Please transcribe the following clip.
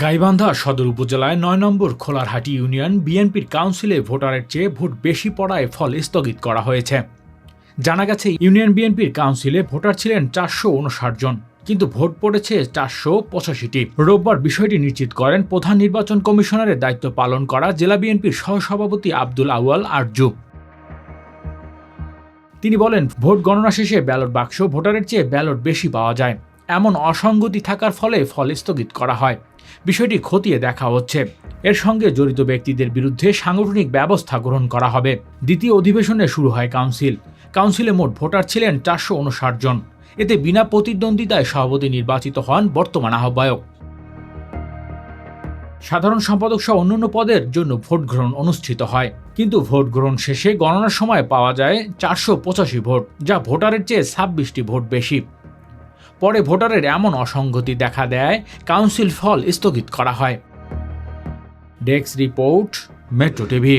গাইবান্ধা সদর উপজেলায় নয় নম্বর খোলারহাটি ইউনিয়ন বিএনপির কাউন্সিলে ভোটারের চেয়ে ভোট বেশি পড়ায় ফল স্থগিত করা হয়েছে। জানা গেছে, ইউনিয়ন বিএনপির কাউন্সিলে ভোটার ছিলেন চারশো উনষাট জন, কিন্তু ভোট পড়েছে চারশো পঁচাশিটি। রোববার বিষয়টি নিশ্চিত করেন প্রধান নির্বাচন কমিশনারের দায়িত্ব পালন করা জেলা বিএনপির সহসভাপতি আব্দুল আউয়াল আরজু। তিনি বলেন, ভোট গণনা শেষে ব্যালট বাক্স ভোটারের চেয়ে ব্যালট বেশি পাওয়া যায়। এমন অসঙ্গতি থাকার ফলে ফল স্থগিত করা হয়। বিষয়টি খতিয়ে দেখা হচ্ছে। এর সঙ্গে জড়িত ব্যক্তিদের বিরুদ্ধে সাংগঠনিক ব্যবস্থা গ্রহণ করা হবে। দ্বিতীয় অধিবেশনে শুরু হয় কাউন্সিল। কাউন্সিলে মোট ভোটার ছিলেন চারশো উনষাট জন। এতে বিনা প্রতিদ্বন্দ্বিতায় সভাপতি নির্বাচিত হন বর্তমান আহ্বায়ক। সাধারণ সম্পাদক সহ অন্যান্য পদের জন্য ভোট গ্রহণ অনুষ্ঠিত হয়। কিন্তু ভোট গ্রহণ শেষে গণনার সময় পাওয়া যায় চারশো পঁচাশি ভোট, যা ভোটারের চেয়ে ছাব্বিশটি ভোট বেশি। পরে ভোটারের এমন অসঙ্গতি দেখা দেয়, কাউন্সিল ফল স্থগিত করা হয়। Desk report, metro TV.